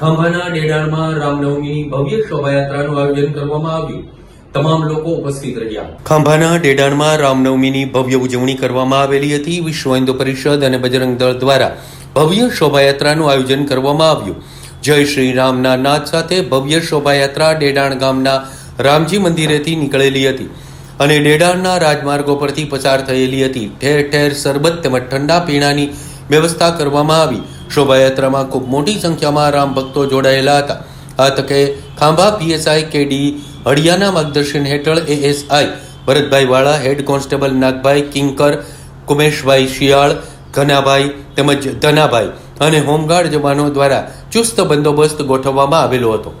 ખાંભાના ડેડાણમાં રામનવમીની ભવ્ય શોભાયાત્રાનું આયોજન કરવામાં આવ્યું. તમામ લોકો ઉપસ્થિત રહ્યા. ખાંભાના ડેડાણમાં રામનવમીની ભવ્ય ઉજવણી કરવામાં આવેલી હતી. વિશ્વ હિન્દુ પરિષદ અને બજરંગ દળ દ્વારા ભવ્ય શોભાયાત્રાનું આયોજન કરવામાં આવ્યું. જય શ્રી રામના નાદ સાથે ભવ્ય શોભાયાત્રા ડેડાણ ગામના રામજી મંદિરેથી નીકળેલી હતી અને ડેડાણના રાજમાર્ગો પરથી પસાર થયેલી હતી. ઠેર ઠેર સરબત તેમજ ઠંડા પીણાની વ્યવસ્થા કરવામાં આવી. શોભાયાત્રામાં ખૂબ મોટી સંખ્યામાં રામ ભક્તો જોડાયેલા હતા. આ તકે ખાંભા પીએસઆઈ કેડી હળિયાના માર્ગદર્શન હેઠળ એએસઆઈ ભરતભાઈ વાળા, હેડ કોન્સ્ટેબલ નાગભાઈ, કિંકર, કુમેશભાઈ શિયાળ, ઘનાભાઈ તેમજ ધનાભાઈ અને હોમગાર્ડ જવાનો દ્વારા ચુસ્ત બંદોબસ્ત ગોઠવવામાં આવેલો હતો.